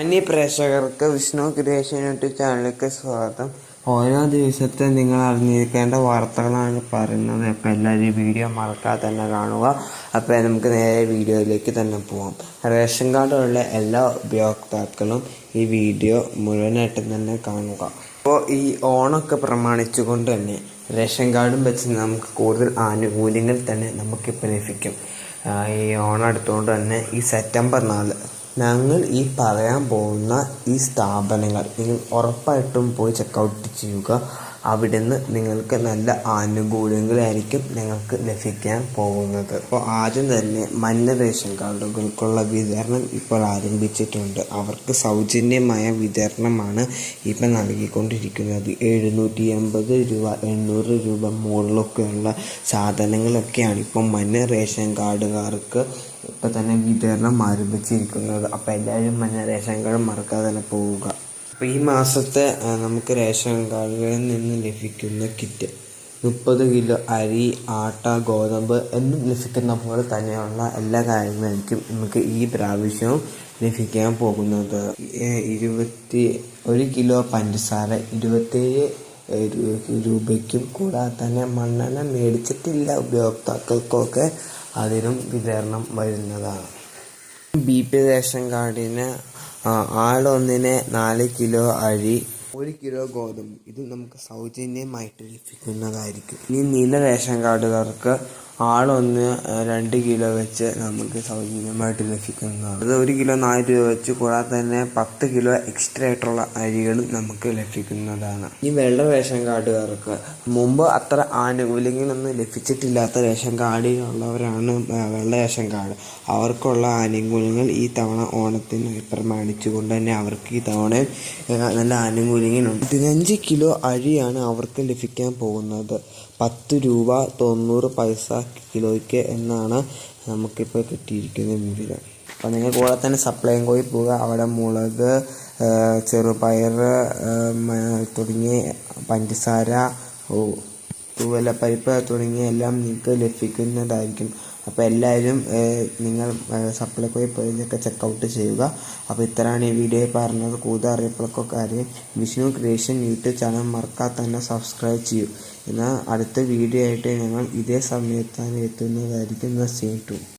അന്യ പ്രേക്ഷകർക്ക് Vishnu creation YouTube ചാനലിലേക്ക് സ്വാഗതം. ഓരോ ദിവസത്തെ നിങ്ങൾ അറിഞ്ഞിരിക്കേണ്ട വാർത്തകളാണ് പറയുന്നത്. അപ്പോൾ എല്ലാവരും വീഡിയോ മറക്കാതെ തന്നെ കാണുക. അപ്പോൾ നമുക്ക് നേരെ വീഡിയോയിലേക്ക് തന്നെ പോവാം. റേഷൻ കാർഡുള്ള എല്ലാ ഉപയോക്താക്കളും ഈ വീഡിയോ മുഴുവനായിട്ടും തന്നെ കാണുക. അപ്പോൾ ഈ ഓണമൊക്കെ പ്രമാണിച്ചുകൊണ്ട് തന്നെ റേഷൻ കാർഡും വെച്ച് നമുക്ക് കൂടുതൽ ആനുകൂല്യങ്ങൾ തന്നെ നമുക്കിപ്പോൾ ലഭിക്കും. ഈ ഓണം അടുത്തുകൊണ്ട് തന്നെ ഈ സെപ്റ്റംബർ നാല് ഞങ്ങൾ ഈ പറയാൻ പോകുന്ന ഈ സ്ഥാപനങ്ങൾ നിങ്ങൾ ഉറപ്പായിട്ടും പോയി ചെക്കൗട്ട് ചെയ്യുക. അവിടുന്ന് നിങ്ങൾക്ക് നല്ല ആനുകൂല്യങ്ങളായിരിക്കും നിങ്ങൾക്ക് ലഭിക്കാൻ പോകുന്നത്. അപ്പോൾ ആദ്യം തന്നെ മഞ്ഞ റേഷൻ കാർഡുകൾക്കുള്ള വിതരണം ഇപ്പോൾ ആരംഭിച്ചിട്ടുണ്ട്. അവർക്ക് സൗജന്യമായ വിതരണമാണ് ഇപ്പം നൽകിക്കൊണ്ടിരിക്കുന്നത്. എഴുന്നൂറ്റി എൺപത് രൂപ എണ്ണൂറ് രൂപ മുകളിലൊക്കെയുള്ള സാധനങ്ങളൊക്കെയാണ് ഇപ്പം മഞ്ഞ റേഷൻ കാർഡുകാർക്ക് ഇപ്പം തന്നെ വിതരണം ആരംഭിച്ചിരിക്കുന്നത്. അപ്പോൾ എല്ലാവരും മഞ്ഞ റേഷൻ കാർഡ് മറക്കാതെ തന്നെ പോവുക. അപ്പോൾ ഈ മാസത്തെ നമുക്ക് റേഷൻ കാർഡുകളിൽ നിന്ന് ലഭിക്കുന്ന കിറ്റ് മുപ്പത് കിലോ അരി ആട്ട ഗോതമ്പ് എന്നും ലഭിക്കുന്ന പോലെ തന്നെയുള്ള എല്ലാ കാര്യങ്ങളായിരിക്കും നമുക്ക് ഈ പ്രാവശ്യവും ലഭിക്കാൻ പോകുന്നത്. ഇരുപത്തി ഒരു കിലോ പഞ്ചസാര ഇരുപത്തേഴ് രൂപയ്ക്കും കൂടാതെ തന്നെ മണ്ണെണ്ണ മേടിച്ചിട്ടില്ല ഉപയോക്താക്കൾക്കൊക്കെ അതിനും വിതരണം വരുന്നതാണ്. ബി പി റേഷൻ കാർഡിന് ആളൊന്നിന് നാല് കിലോ അരി ഒരു കിലോ ഗോതമ്പ്. ഇത് നമുക്ക് സൗജന്യമായിട്ട് ലഭിക്കുന്നതായിരിക്കും. ഇനി നീല റേഷൻ കാർഡുകാർക്ക് ആളൊന്ന് രണ്ട് കിലോ വെച്ച് നമുക്ക് സൗജന്യമായിട്ട് ലഭിക്കുന്നതാണ്. അത് ഒരു കിലോ നാല് രൂപ വെച്ച് കൂടാതെ തന്നെ പത്ത് കിലോ എക്സ്ട്രാ ആയിട്ടുള്ള അരികളും നമുക്ക് ലഭിക്കുന്നതാണ്. ഈ വെള്ള റേഷൻ കാർഡുകാർക്ക് മുമ്പ് അത്ര ആനുകൂല്യങ്ങളൊന്നും ലഭിച്ചിട്ടില്ലാത്ത റേഷൻ കാർഡിലുള്ളവരാണ് വെള്ള റേഷൻ കാർഡ്. അവർക്കുള്ള ആനുകൂല്യങ്ങൾ ഈ തവണ ഓണത്തിന് പ്രമാണിച്ചുകൊണ്ട് തന്നെ അവർക്ക് ഈ തവണ നല്ല ആനുകൂല്യങ്ങളുണ്ട്. പതിനഞ്ച് കിലോ അരിയാണ് അവർക്ക് ലഭിക്കാൻ പോകുന്നത്. പത്ത് രൂപ തൊണ്ണൂറ് പൈസ കിലോയ്ക്ക് എന്നാണ് നമുക്കിപ്പോൾ കിട്ടിയിരിക്കുന്ന വിവരം. അപ്പോൾ നിങ്ങൾ കൂടെ തന്നെ സപ്ലൈയും കോയി പോവുക. അവിടെ മുളക് ചെറുപയർ തുടങ്ങി പഞ്ചസാര തൂവലപ്പരിപ്പ് തുടങ്ങിയ എല്ലാം നിങ്ങൾക്ക് ലഭിക്കുന്നതായിരിക്കും. അപ്പോൾ എല്ലാവരും നിങ്ങൾ സപ്ലൈക്കോയിൽ പോയി ഇതൊക്കെ ചെക്കൗട്ട് ചെയ്യുക. അപ്പോൾ ഇത്രയാണ് ഈ വീഡിയോ പറഞ്ഞത്. കൂടുതൽ അറിയപ്പെടുകയൊക്കെ കാര്യം വിഷ്ണു ക്രിയേഷൻ യൂട്യൂബ് ചാനൽ മറക്കാതെ തന്നെ സബ്സ്ക്രൈബ് ചെയ്യൂ. എന്നാൽ അടുത്ത വീഡിയോ ആയിട്ട് ഞങ്ങൾ ഇതേ സമയത്ത് തന്നെ എത്തുന്നതായിരിക്കും സെയിം ടു